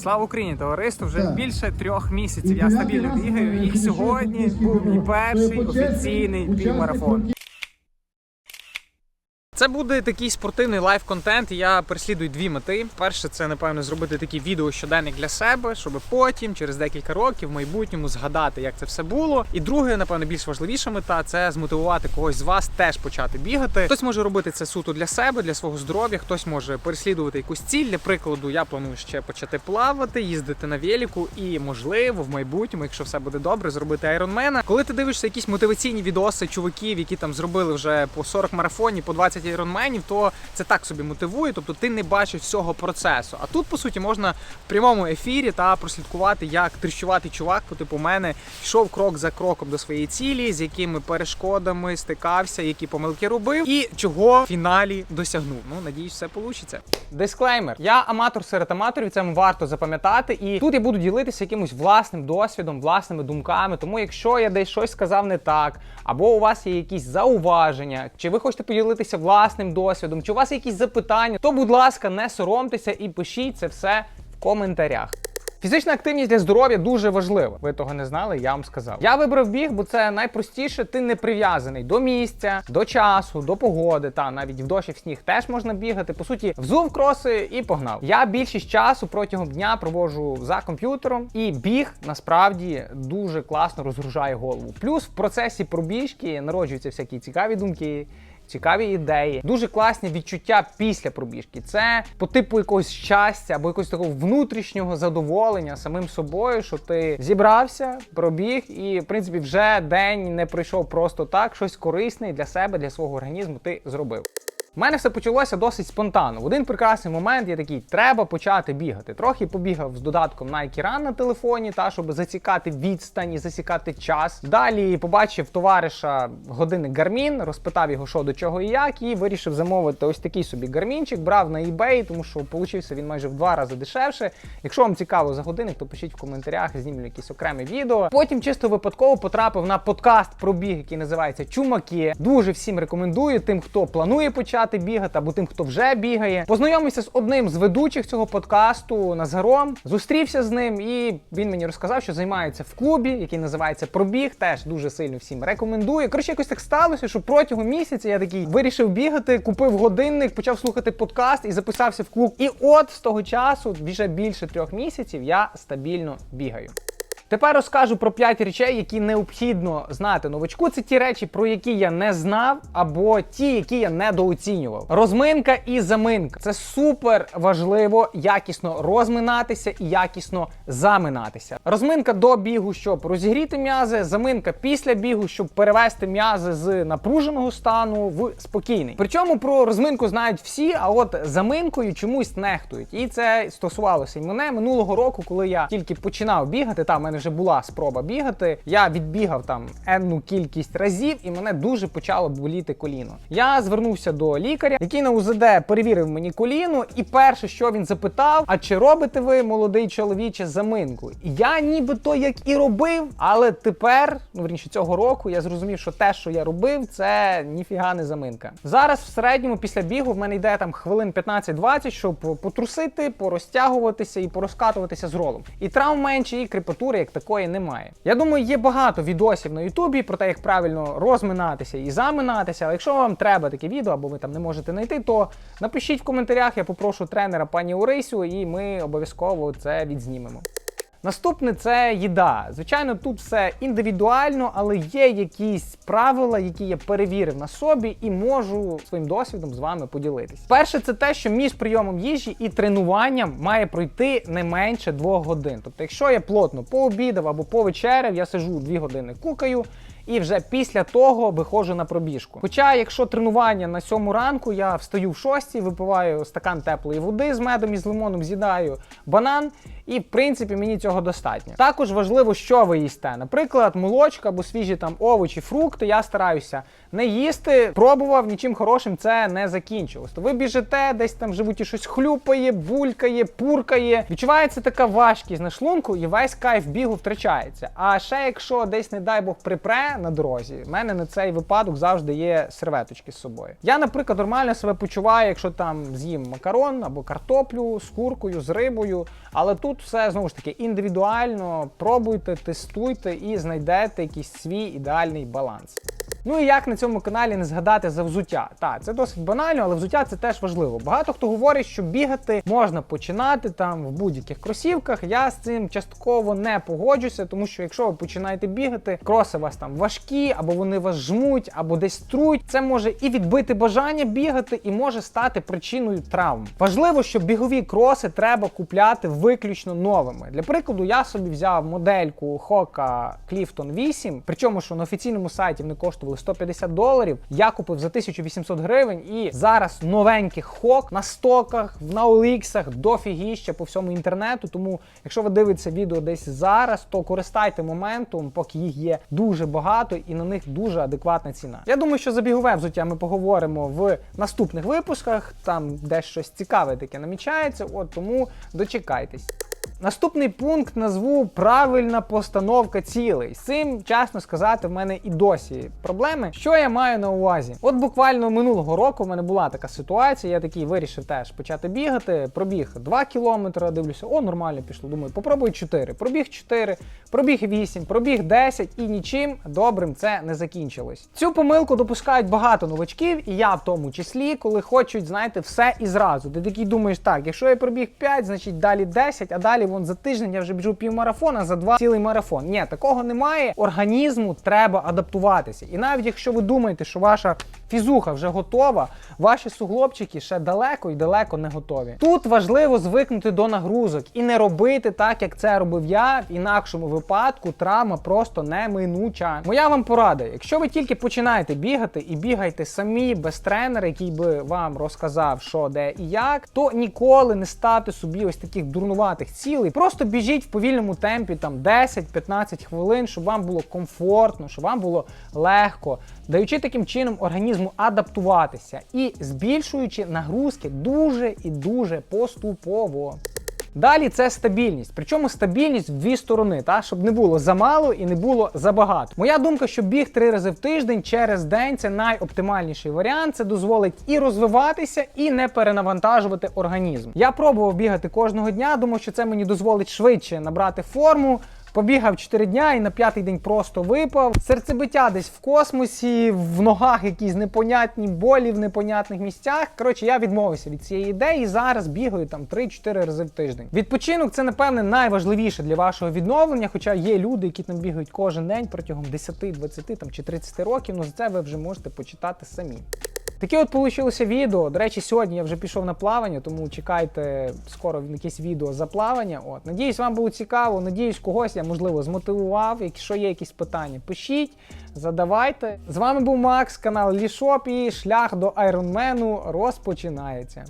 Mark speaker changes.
Speaker 1: Слава Україні, товариство! Вже
Speaker 2: Так.
Speaker 1: більше трьох місяців я стабільно бігаю. І сьогодні був мій перший офіційний півмарафон. Це буде такий спортивний лайв-контент. Я переслідую дві мети. Перше, це напевно зробити такий відео щоденник для себе, щоб потім, через декілька років, в майбутньому згадати, як це все було. І друге, напевно, більш важливіша мета це змотивувати когось з вас теж почати бігати. Хтось може робити це суто для себе, для свого здоров'я, хтось може переслідувати якусь ціль. Для прикладу, я планую ще почати плавати, їздити на велику і, можливо, в майбутньому, якщо все буде добре, зробити айронмена. Коли ти дивишся якісь мотиваційні відоси чуваків, які там зробили вже по 40 марафонів, по 20 айронменів, то це так собі мотивує. Тобто ти не бачиш всього процесу. А тут, по суті, можна в прямому ефірі та прослідкувати, як тріщуватий чувак, по типу мене йшов крок за кроком до своєї цілі, з якими перешкодами стикався, які помилки робив, і чого в фіналі досягнув. Ну надіюсь, все вийде. Дисклеймер: я аматор серед аматорів, це варто запам'ятати. І тут я буду ділитися якимось власним досвідом, власними думками. Тому, якщо я десь щось сказав не так, або у вас є якісь зауваження, чи ви хочете поділитися власним досвідом, чи у вас якісь запитання, то, будь ласка, не соромтеся і пишіть це все в коментарях. Фізична активність для здоров'я дуже важлива. Ви того не знали, я вам сказав. Я вибрав біг, бо це найпростіше. Ти не прив'язаний до місця, до часу, до погоди. Та навіть в дощ і в сніг теж можна бігати. По суті, взув кроси і погнав. Я більшість часу протягом дня проводжу за комп'ютером, і біг насправді дуже класно розгружає голову. Плюс в процесі пробіжки народжуються всякі цікаві думки. Цікаві ідеї, дуже класні відчуття після пробіжки. Це по типу якогось щастя або якогось такого внутрішнього задоволення самим собою, що ти зібрався, пробіг, і в принципі вже день не пройшов просто так. Щось корисне для себе, для свого організму ти зробив. У мене все почалося досить спонтанно. В один прекрасний момент я такий, треба почати бігати. Трохи побігав з додатком Nike Run на телефоні, та щоб зацікати відстань і засікати час. Далі побачив товариша годинник Garmin, розпитав його, що до чого і як, і вирішив замовити ось такий собі гармінчик. Брав на eBay, тому що получився він майже в два рази дешевше. Якщо вам цікаво за годинник, то пишіть в коментарях, знімлю якесь окреме відео. Потім чисто випадково потрапив на подкаст про біг, який називається Чумаки. Дуже всім рекомендую тим, хто планує почати бігати, або тим, хто вже бігає. Познайомився з одним з ведучих цього подкасту Назаром, зустрівся з ним, і він мені розказав, що займається в клубі, який називається Пробіг. Теж дуже сильно всім рекомендую. Коротше, якось так сталося, що протягом місяця я такий вирішив бігати, купив годинник, почав слухати подкаст і записався в клуб. І от з того часу, вже більше трьох місяців, я стабільно бігаю. Тепер розкажу про 5 речей, які необхідно знати новачку. Це ті речі, про які я не знав, або ті, які я недооцінював. Розминка і заминка це супер важливо якісно розминатися і якісно заминатися. Розминка до бігу, щоб розігріти м'язи, заминка після бігу, щоб перевести м'язи з напруженого стану в спокійний. Причому про розминку знають всі, а от заминкою чомусь нехтують. І це стосувалося і мене минулого року, коли я тільки починав бігати. Та в мене вже була спроба бігати. Я відбігав там енну кількість разів, і мене дуже почало боліти коліно. Я звернувся до лікаря, який на УЗД перевірив мені коліно, і перше, що він запитав: а чи робите ви молодий чоловіче заминку? І я нібито як і робив, але тепер, ну верніше цього року, я зрозумів, що те, що я робив, це ніфіга не заминка. Зараз в середньому після бігу в мене йде там хвилин 15-20, щоб потрусити, порозтягуватися і порозкатуватися з ролом. І травм менше, і крепатури як такої немає. Я думаю, є багато відосів на Ютубі про те, як правильно розминатися і заминатися. Але якщо вам треба таке відео, або ви там не можете знайти, то напишіть в коментарях, я попрошу тренера пані Орисю, і ми обов'язково це відзнімемо. Наступне це їда. Звичайно, тут все індивідуально, але є якісь правила, які я перевірив на собі і можу своїм досвідом з вами поділитись. Перше, це те, що між прийомом їжі і тренуванням має пройти не менше двох годин. Тобто, якщо я плотно пообідав або повечеряв, я сижу дві години кукаю. І вже після того виходжу на пробіжку. Хоча, якщо тренування на сьому ранку, я встаю в шостій, випиваю стакан теплої води з медом і з лимоном, з'їдаю банан, і в принципі мені цього достатньо. Також важливо, що ви їсте. Наприклад, молочка або свіжі там овочі, фрукти. Я стараюся не їсти. Пробував нічим хорошим це не закінчилось. То ви біжите, десь там в животі щось хлюпає, булькає, пуркає. Відчувається така важкість на шлунку, і весь кайф бігу втрачається. А ще якщо десь, не дай Бог, припре на дорозі, в мене на цей випадок завжди є серветочки з собою. Я, наприклад, нормально себе почуваю, якщо там з'їм макарон або картоплю з куркою, з рибою. Але тут все знову ж таки індивідуально. Пробуйте, тестуйте і знайдете якийсь свій ідеальний баланс. Ну і як на цьому каналі не згадати за взуття? Так, це досить банально, але взуття це теж важливо. Багато хто говорить, що бігати можна починати там в будь-яких кросівках. Я з цим частково не погоджуся, тому що якщо ви починаєте бігати, кроси вас там важкі, або вони вас жмуть, або десь труть. Це може і відбити бажання бігати, і може стати причиною травм. Важливо, що бігові кроси треба купляти виключно новими. Для прикладу, я собі взяв модельку Hoka Clifton 8, причому що на офіційному сайті вони коштували 150 доларів. Я купив за 1800 гривень, і зараз новеньких хок на стоках, на OLX дофігіща по всьому інтернету. Тому, якщо ви дивитеся відео десь зараз, то користайте моментом, поки їх є дуже багато і на них дуже адекватна ціна. Я думаю, що за бігове взуття ми поговоримо в наступних випусках. Там десь щось цікаве таке намічається. От тому дочекайтесь. Наступний пункт назву правильна постановка цілей. З цим, чесно сказати, в мене і досі проблеми. Що я маю на увазі? От буквально минулого року в мене була така ситуація. Я такий вирішив теж почати бігати. Пробіг 2 кілометри, дивлюся, о, нормально пішло. Думаю, попробую 4. Пробіг 4, пробіг 8, пробіг 10 і нічим добрим це не закінчилось. Цю помилку допускають багато новачків, і я в тому числі, коли хочуть, знаєте, все і зразу. Ти такий думаєш, так, якщо я пробіг 5, значить далі 10, а далі вон за тиждень я вже біжу півмарафон, а за два цілий марафон. Ні, такого немає. Організму треба адаптуватися. І навіть якщо ви думаєте, що ваша фізуха вже готова, ваші суглобчики ще далеко і далеко не готові. Тут важливо звикнути до нагрузок і не робити так, як це робив я. В інакшому випадку травма просто неминуча. Моя вам порада: якщо ви тільки починаєте бігати і бігаєте самі без тренера, який би вам розказав, що де і як, то ніколи не ставте собі ось таких дурнуватих цілей. Просто біжіть в повільному темпі там 10-15 хвилин, щоб вам було комфортно, щоб вам було легко, даючи таким чином організму адаптуватися і збільшуючи нагрузки дуже і дуже поступово. Далі це стабільність. Причому стабільність в дві сторони, та щоб не було замало і не було забагато. Моя думка, що біг три рази в тиждень через день це найоптимальніший варіант. Це дозволить і розвиватися, і не перенавантажувати організм. Я пробував бігати кожного дня. Думав, що це мені дозволить швидше набрати форму. Побігав 4 дня і на п'ятий день просто випав. Серцебиття десь в космосі, в ногах якісь непонятні болі в непонятних місцях. Коротше, я відмовився від цієї ідеї зараз бігаю там 3-4 рази в тиждень. Відпочинок це, напевне, найважливіше для вашого відновлення. Хоча є люди, які там бігають кожен день протягом 10, 20 там, чи 30 років. Ну за це ви вже можете почитати самі. Таке от вийшлося відео. До речі, сьогодні я вже пішов на плавання, тому чекайте скоро якесь відео за плавання. От надіюсь, вам було цікаво. Надіюсь, когось я можливо змотивував. Якщо є якісь питання, пишіть, задавайте. З вами був Макс, канал Лішоп і шлях до Айронмену розпочинається.